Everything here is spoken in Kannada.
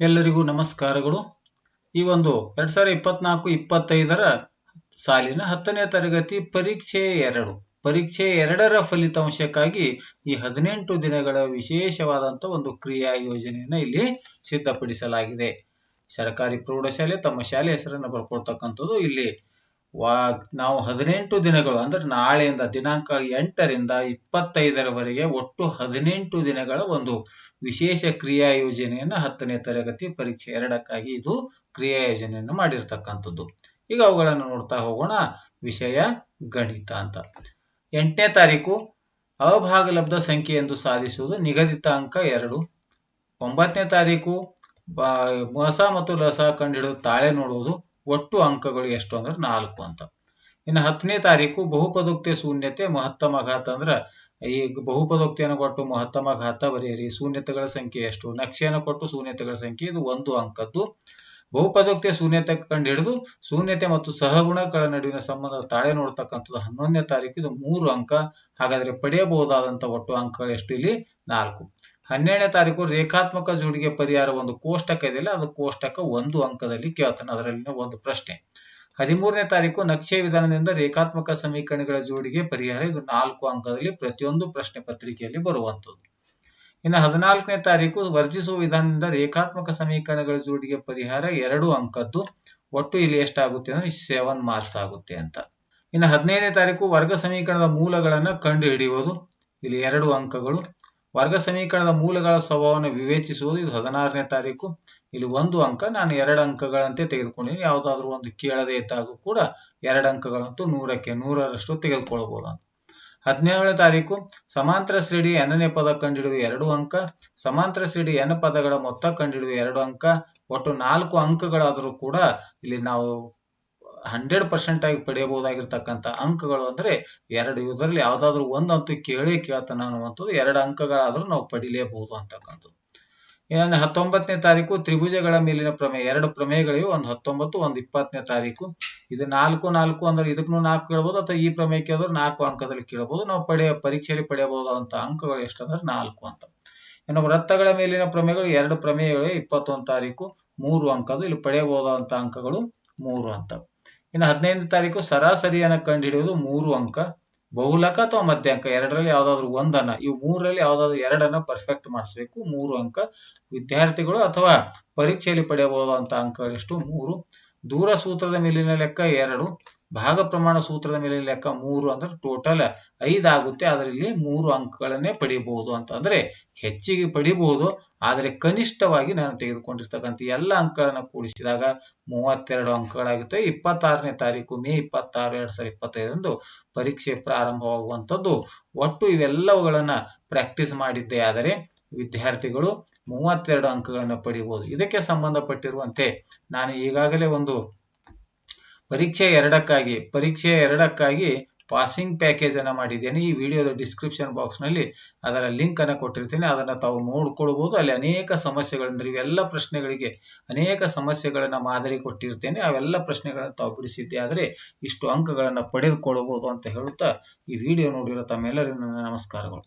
ಎಲ್ಲರಿಗೂ ನಮಸ್ಕಾರಗಳು. ಈ ಒಂದು ಎರಡ್ ಸಾವಿರದ ಇಪ್ಪತ್ನಾಲ್ಕು ಇಪ್ಪತ್ತೈದರ ಸಾಲಿನ ಹತ್ತನೇ ತರಗತಿ ಪರೀಕ್ಷೆ ಎರಡು. ಪರೀಕ್ಷೆ ಎರಡರ ಫಲಿತಾಂಶಕ್ಕಾಗಿ ಈ ಹದಿನೆಂಟು ದಿನಗಳ ವಿಶೇಷವಾದಂತ ಒಂದು ಕ್ರಿಯಾ ಯೋಜನೆಯನ್ನ ಇಲ್ಲಿ ಸಿದ್ಧಪಡಿಸಲಾಗಿದೆ. ಸರ್ಕಾರಿ ಪ್ರೌಢಶಾಲೆ ತಮ್ಮ ಶಾಲೆ ಹೆಸರನ್ನು ಬರ್ಕೊಳ್ತಕ್ಕಂಥದ್ದು ಇಲ್ಲಿ ವಾ, ನಾವು ಹದಿನೆಂಟು ದಿನಗಳು, ಅಂದ್ರೆ ನಾಳೆಯಿಂದ ದಿನಾಂಕ ಎಂಟರಿಂದ ಇಪ್ಪತ್ತೈದರವರೆಗೆ ಒಟ್ಟು ಹದಿನೆಂಟು ದಿನಗಳ ಒಂದು ವಿಶೇಷ ಕ್ರಿಯಾ ಯೋಜನೆಯನ್ನ ಹತ್ತನೇ ತರಗತಿ ಪರೀಕ್ಷೆ ಎರಡಕ್ಕಾಗಿ ಇದು ಕ್ರಿಯಾ ಯೋಜನೆಯನ್ನು ಮಾಡಿರ್ತಕ್ಕಂಥದ್ದು. ಈಗ ಅವುಗಳನ್ನು ನೋಡ್ತಾ ಹೋಗೋಣ. ವಿಷಯ ಗಣಿತ ಅಂತ. ಎಂಟನೇ ತಾರೀಕು ಸಂಖ್ಯೆ ಎಂದು ಸಾಧಿಸುವುದು ನಿಗದಿತ ಅಂಕ ಎರಡು. ಒಂಬತ್ತನೇ ತಾರೀಕು ಹೊಸ ಮತ್ತು ಲಸ ಕಂಡುಹಿಡಿದು ತಾಳೆ ನೋಡುವುದು. ಒಟ್ಟು ಅಂಕಗಳು ಎಷ್ಟು ಅಂದ್ರೆ ನಾಲ್ಕು ಅಂತ. ಇನ್ನು ಹತ್ತನೇ ತಾರೀಕು ಬಹುಪದೋಕ್ತಿ ಶೂನ್ಯತೆ, ಮಹತ್ತಮ ಘಾತ ಅಂದ್ರೆ ಈ ಬಹುಪದೋಕ್ತಿಯನ್ನು ಕೊಟ್ಟು ಮಹತ್ತಮ ಘಾತ ಬರೆಯಿರಿ. ಶೂನ್ಯತೆಗಳ ಸಂಖ್ಯೆ ಎಷ್ಟು? ನಕ್ಷೆಯನ್ನು ಕೊಟ್ಟು ಶೂನ್ಯತೆಗಳ ಸಂಖ್ಯೆ, ಇದು ಒಂದು ಅಂಕದ್ದು. ಬಹುಪದೋಕ್ತಿಯ ಶೂನ್ಯತೆ ಕಂಡು ಹಿಡಿದು ಶೂನ್ಯತೆ ಮತ್ತು ಸಹಗುಣಗಳ ನಡುವಿನ ಸಂಬಂಧ ತಾಳೆ ನೋಡ್ತಕ್ಕಂಥದ್ದು ಹನ್ನೊಂದನೇ ತಾರೀಕು, ಇದು ಮೂರು ಅಂಕ. ಹಾಗಾದ್ರೆ ಪಡೆಯಬಹುದಾದಂತ ಒಟ್ಟು ಅಂಕಗಳು ಎಷ್ಟು ಇಲ್ಲಿ? ನಾಲ್ಕು. ಹನ್ನೆರಡನೇ ತಾರೀಕು ರೇಖಾತ್ಮಕ ಜೋಡಿಗೆ ಪರಿಹಾರ ಒಂದು ಕೋಷ್ಟಕ ಇದೆಯಲ್ಲ ಅದು ಕೋಷ್ಟಕ ಒಂದು ಅಂಕದಲ್ಲಿ ಕೇಳ್ತಾನೆ, ಅದರಲ್ಲಿನ ಒಂದು ಪ್ರಶ್ನೆ. ಹದಿಮೂರನೇ ತಾರೀಕು ನಕ್ಷೆ ವಿಧಾನದಿಂದ ರೇಖಾತ್ಮಕ ಸಮೀಕರಣಗಳ ಜೋಡಿಗೆ ಪರಿಹಾರ, ಇದು ನಾಲ್ಕು ಅಂಕದಲ್ಲಿ ಪ್ರತಿಯೊಂದು ಪ್ರಶ್ನೆ ಪತ್ರಿಕೆಯಲ್ಲಿ ಬರುವಂತದ್ದು ಇನ್ನು ಹದಿನಾಲ್ಕನೇ ತಾರೀಕು ವರ್ಜಿಸುವ ವಿಧಾನದಿಂದ ರೇಖಾತ್ಮಕ ಸಮೀಕರಣಗಳ ಜೋಡಿಗೆ ಪರಿಹಾರ, ಎರಡು ಅಂಕದ್ದು. ಒಟ್ಟು ಇಲ್ಲಿ ಎಷ್ಟಾಗುತ್ತೆ ಅಂದ್ರೆ ಸೆವೆನ್ ಮಾರ್ಕ್ಸ್ ಆಗುತ್ತೆ ಅಂತ. ಇನ್ನು ಹದಿನೈದನೇ ತಾರೀಕು ವರ್ಗ ಸಮೀಕರಣದ ಮೂಲಗಳನ್ನ ಕಂಡು ಹಿಡಿಯುವುದು ಇಲ್ಲಿ ಎರಡು ಅಂಕಗಳು. ವರ್ಗ ಸಮೀಕರಣದ ಮೂಲಗಳ ಸ್ವಭಾವವನ್ನು ವಿವೇಚಿಸುವುದು ಇದು ಹದಿನಾರನೇ ತಾರೀಕು. ಇಲ್ಲಿ ಒಂದು ಅಂಕ, ನಾನು ಎರಡು ಅಂಕಗಳಂತೆ ತೆಗೆದುಕೊಂಡಿದ್ದೀನಿ. ಯಾವುದಾದ್ರೂ ಒಂದು ಕೇಳದೇ ಇದ್ದಾಗೂ ಕೂಡ ಎರಡು ಅಂಕಗಳಂತೂ ನೂರಕ್ಕೆ ನೂರರಷ್ಟು ತೆಗೆದುಕೊಳ್ಳಬಹುದು. ಅಂತ ಹದಿನೇಳನೇ ತಾರೀಕು, ಸಮಾಂತರ ಶ್ರೇಣಿ ಎನ್ನನೇ ಪದ ಕಂಡಿಡಿದು ಎರಡು ಅಂಕ, ಸಮಾಂತರ ಶ್ರೇಣಿ ಎನ್ ಪದಗಳ ಮೊತ್ತ ಕಂಡಿಡಿದು ಎರಡು ಅಂಕ. ಒಟ್ಟು ನಾಲ್ಕು ಅಂಕಗಳಾದರೂ ಕೂಡ ಇಲ್ಲಿ ನಾವು ಹಂಡ್ರೆಡ್ ಪರ್ಸೆಂಟ್ ಆಗಿ ಪಡೆಯಬಹುದಾಗಿರ್ತಕ್ಕಂಥ ಅಂಕಗಳು ಅಂದ್ರೆ ಎರಡು ಇದರಲ್ಲಿ ಯಾವ್ದಾದ್ರು ಒಂದಂತೂ ಕೇಳೇ ಕೇಳ್ತಾನೆ ಅನ್ನುವಂಥದ್ದು, ಎರಡು ಅಂಕಗಳಾದ್ರೂ ನಾವು ಪಡಿಲೇಬಹುದು ಅಂತಕ್ಕಂಥದ್ದು. ಇನ್ನು ಹತ್ತೊಂಬತ್ತನೇ ತಾರೀಕು ತ್ರಿಭುಜಗಳ ಮೇಲಿನ ಪ್ರಮೇಯ, ಎರಡು ಪ್ರಮೇಯಗಳಿವೆ, ಒಂದು ಹತ್ತೊಂಬತ್ತು, ಒಂದು ಇಪ್ಪತ್ತನೇ ತಾರೀಕು. ಇದು ನಾಲ್ಕು ನಾಲ್ಕು ಅಂದ್ರೆ ಇದಕ್ಕೂ ನಾಲ್ಕು ಕೇಳಬಹುದು ಅಥವಾ ಈ ಪ್ರಮೇಯಕ್ಕೆ ಕೇಳಿದ್ರೆ ನಾಲ್ಕು ಅಂಕದಲ್ಲಿ ಕೇಳಬಹುದು ನಾವು ಪಡೆಯ, ಪರೀಕ್ಷೆಯಲ್ಲಿ ಪಡೆಯಬಹುದಾದಂಥ ಅಂಕಗಳು ಎಷ್ಟಂದ್ರೆ ನಾಲ್ಕು ಅಂತ. ಇನ್ನು ವೃತ್ತಗಳ ಮೇಲಿನ ಪ್ರಮೇಯಗಳು ಎರಡು ಪ್ರಮೇಯಗಳು ಇಪ್ಪತ್ತೊಂದು ತಾರೀಕು, ಮೂರು ಅಂಕದ ಇಲ್ಲಿ ಪಡೆಯಬಹುದಾದಂಥ ಅಂಕಗಳು ಮೂರು ಅಂತ. ಇನ್ನು ಹದಿನೈದು ತಾರೀಕು ಸರಾಸರಿಯನ್ನ ಕಂಡುಹಿಡಿಯುವುದು ಮೂರು ಅಂಕ, ಬಹುಲಕ ಅಥವಾ ಮಧ್ಯಾಂಕ, ಎರಡರಲ್ಲಿ ಯಾವ್ದಾದ್ರು ಒಂದನ್ನ ಇವು ಮೂರರಲ್ಲಿ ಯಾವ್ದಾದ್ರು ಎರಡನ್ನ ಪರ್ಫೆಕ್ಟ್ ಮಾಡಿಸ್ಬೇಕು. ಮೂರು ಅಂಕ. ವಿದ್ಯಾರ್ಥಿಗಳು ಅಥವಾ ಪರೀಕ್ಷೆಯಲ್ಲಿ ಪಡೆಯಬಹುದಾದಂತಹ ಅಂಕಗಳೆಷ್ಟು ಮೂರು. ದೂರ ಸೂತ್ರದ ಮೇಲಿನ ಲೆಕ್ಕ ಎರಡು. ಭಾಗ ಪ್ರಮಾಣ ಸೂತ್ರದ ಮೇಲೆ ಲೆಕ್ಕ ಮೂರು ಅಂದ್ರೆ ಟೋಟಲ್ ಐದು ಆಗುತ್ತೆ. ಅದರಲ್ಲಿ ಮೂರು ಅಂಕಗಳನ್ನೇ ಪಡಿಬಹುದು ಅಂತ. ಅಂದ್ರೆ ಹೆಚ್ಚಿಗೆ ಪಡಿಬಹುದು ಆದರೆ ಕನಿಷ್ಠವಾಗಿ ನಾನು ತೆಗೆದುಕೊಂಡಿರ್ತಕ್ಕಂಥ ಎಲ್ಲ ಅಂಕಗಳನ್ನ ಕೂಡಿಸಿದಾಗ ಮೂವತ್ತೆರಡು ಅಂಕಗಳಾಗುತ್ತೆ. ಇಪ್ಪತ್ತಾರನೇ ತಾರೀಕು, ಮೇ ಇಪ್ಪತ್ತಾರು, ಎರಡ್ ಸಾವಿರದ ಇಪ್ಪತ್ತೈದರಂದು ಪರೀಕ್ಷೆ ಪ್ರಾರಂಭವಾಗುವಂತದ್ದು ಒಟ್ಟು ಇವೆಲ್ಲವುಗಳನ್ನ ಪ್ರಾಕ್ಟೀಸ್ ಮಾಡಿದ್ದೆ. ಆದರೆ ವಿದ್ಯಾರ್ಥಿಗಳು ಮೂವತ್ತೆರಡು ಅಂಕಗಳನ್ನು ಪಡಿಬಹುದು ಇದಕ್ಕೆ ಸಂಬಂಧಪಟ್ಟಿರುವಂತೆ ನಾನು ಈಗಾಗಲೇ ಒಂದು ಪರೀಕ್ಷೆ ಎರಡಕ್ಕಾಗಿ ಪರೀಕ್ಷೆ ಎರಡಕ್ಕಾಗಿ ಪಾಸಿಂಗ್ ಪ್ಯಾಕೇಜ್ ಅನ್ನ ಮಾಡಿದ್ದೇನೆ. ಈ ವಿಡಿಯೋದ ಡಿಸ್ಕ್ರಿಪ್ಷನ್ ಬಾಕ್ಸ್ನಲ್ಲಿ ಅದರ ಲಿಂಕ್ ಅನ್ನು ಕೊಟ್ಟಿರ್ತೀನಿ. ಅದನ್ನ ತಾವು ನೋಡ್ಕೊಳ್ಬಹುದು ಅಲ್ಲಿ ಅನೇಕ ಸಮಸ್ಯೆಗಳಂದ್ರೆ ಇವೆಲ್ಲ ಪ್ರಶ್ನೆಗಳಿಗೆ ಅನೇಕ ಸಮಸ್ಯೆಗಳನ್ನ ಮಾದರಿ ಕೊಟ್ಟಿರ್ತೇನೆ. ಅವೆಲ್ಲ ಪ್ರಶ್ನೆಗಳನ್ನು ತಾವು ಬಿಡಿಸಿದ್ದೆ ಆದರೆ ಇಷ್ಟು ಅಂಕಗಳನ್ನು ಪಡೆದುಕೊಳ್ಳಬಹುದು ಅಂತ ಹೇಳುತ್ತಾ ಈ ವಿಡಿಯೋ ನೋಡಿರೋ ತಮ್ಮೆಲ್ಲರಿಗೂ ನನ್ನ ನಮಸ್ಕಾರಗಳು.